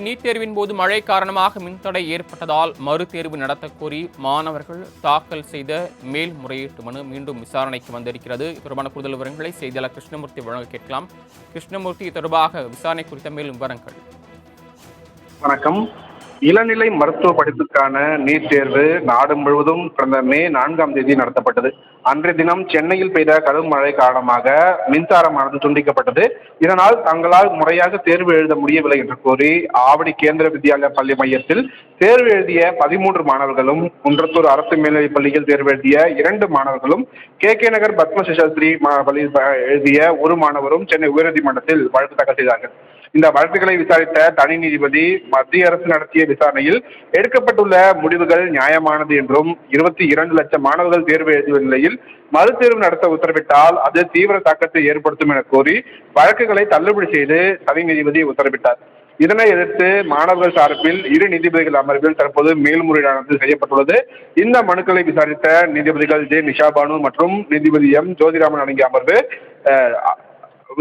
NEET தேர்வின் போது மழை காரணமாக மின்தடை ஏற்பட்டதால் மறு தேர்வு நடத்தக் கோரி மாணவர்கள் தாக்கல் செய்த மேல்முறையீட்டு மனு மீண்டும் விசாரணைக்கு வந்திருக்கிறது. தொடர்பான கூடுதல் விவரங்களை செய்தியாளர் கிருஷ்ணமூர்த்தி வழங்க கேட்கலாம். கிருஷ்ணமூர்த்தி தொடர்பாக விசாரணை குறித்த மேலும் விவரங்கள். வணக்கம். இளநிலை மருத்துவ படிப்புக்கான நீட் தேர்வு நாடு முழுவதும் கடந்த மே நான்காம் தேதி நடத்தப்பட்டது. அன்றைய தினம் சென்னையில் பெய்த கடும் மழை காரணமாக மின்சாரமானது துண்டிக்கப்பட்டது. இதனால் தங்களால் முறையாக தேர்வு எழுத முடியவில்லை என்று கூறி ஆவடி கேந்திர வித்யாலயா பள்ளி மையத்தில் தேர்வு எழுதிய பதிமூன்று மாணவர்களும் குன்றத்தூர் அரசு மேல்நிலைப் பள்ளியில் தேர்வு எழுதிய இரண்டு மாணவர்களும் கே கே நகர் பத்ம சிசாஸ்திரி மா- பள்ளியில் எழுதிய ஒரு மாணவரும் சென்னை உயர்நீதிமன்றத்தில் வழக்கு தாக்கல் செய்தார்கள். இந்த வழக்குகளை விசாரித்த தனி நீதிபதி மத்திய அரசு நடத்திய விசாரணையில் எடுக்கப்பட்டுள்ள முடிவுகள் நியாயமானது என்றும் இருபத்தி இரண்டு லட்சம் மாணவர்கள் தேர்வு எழுதிய நிலையில் மறுதேர்வு நடத்த உத்தரவிட்டால் அது தீவிர தாக்கத்தை ஏற்படுத்தும் என கோரி வழக்குகளை தள்ளுபடி செய்து தனி நீதிபதி உத்தரவிட்டார். இதனை எதிர்த்து மாணவர்கள் சார்பில் இரு நீதிபதிகள் அமர்வில் தற்போது மேல்முறையீடானது செய்யப்பட்டுள்ளது. இந்த மனுக்களை விசாரித்த நீதிபதிகள் ஜே நிஷாபானு மற்றும் நீதிபதி எம் ஜோதிராமன் அடங்கிய அமர்வு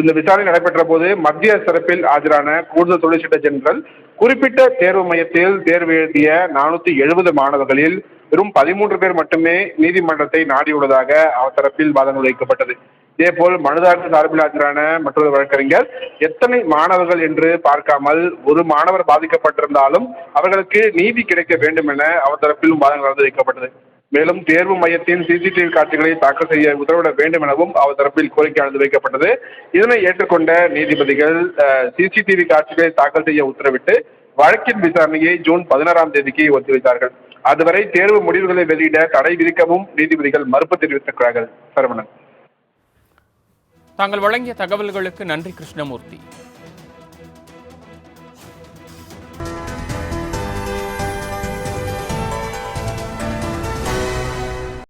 இந்த விசாரணை நடைபெற்ற போது மத்திய சிறப்பில் ஆஜரான கூடுதல் சொலிசிட்டர் ஜெனரல் குறிப்பிட்ட தேர்வு மையத்தில் தேர்வு எழுதிய நானூத்தி எழுபது மாணவர்களில் வெறும் பதிமூன்று பேர் மட்டுமே நீதிமன்றத்தை நாடியுள்ளதாக அவர் தரப்பில் வாதங்கள் வைக்கப்பட்டது. இதேபோல் மனுதாரர் சார்பில் ஆஜரான மற்றொரு வழக்கறிஞர் எத்தனை மாணவர்கள் என்று பார்க்காமல் ஒரு மாணவர் பாதிக்கப்பட்டிருந்தாலும் அவர்களுக்கு நீதி கிடைக்க வேண்டும் என அவர் தரப்பிலும் வாதங்கள் வந்து வைக்கப்பட்டது. மேலும் தேர்வு மையத்தின் சிசிடிவி காட்சிகளை தாக்கல் செய்ய உத்தரவிட வேண்டும் எனவும் அவர் தரப்பில் கோரிக்கை கோரிக்கையானது வைக்கப்பட்டது. இதனை ஏற்றுக்கொண்ட நீதிபதிகள் சிசிடிவி காட்சிகளை தாக்கல் செய்ய உத்தரவிட்டு வழக்கின் விசாரணையை ஜூன் பதினாறாம் தேதிக்கு ஒத்திவைத்தார்கள். அதுவரை தேர்வு முடிவுகளை வெளியிட தடை விதிக்கவும் நீதிபதிகள் மறுப்பு தெரிவித்திருக்கிறார்கள். சரவணன். தாங்கள் வழங்கிய தகவல்களுக்கு நன்றி கிருஷ்ணமூர்த்தி.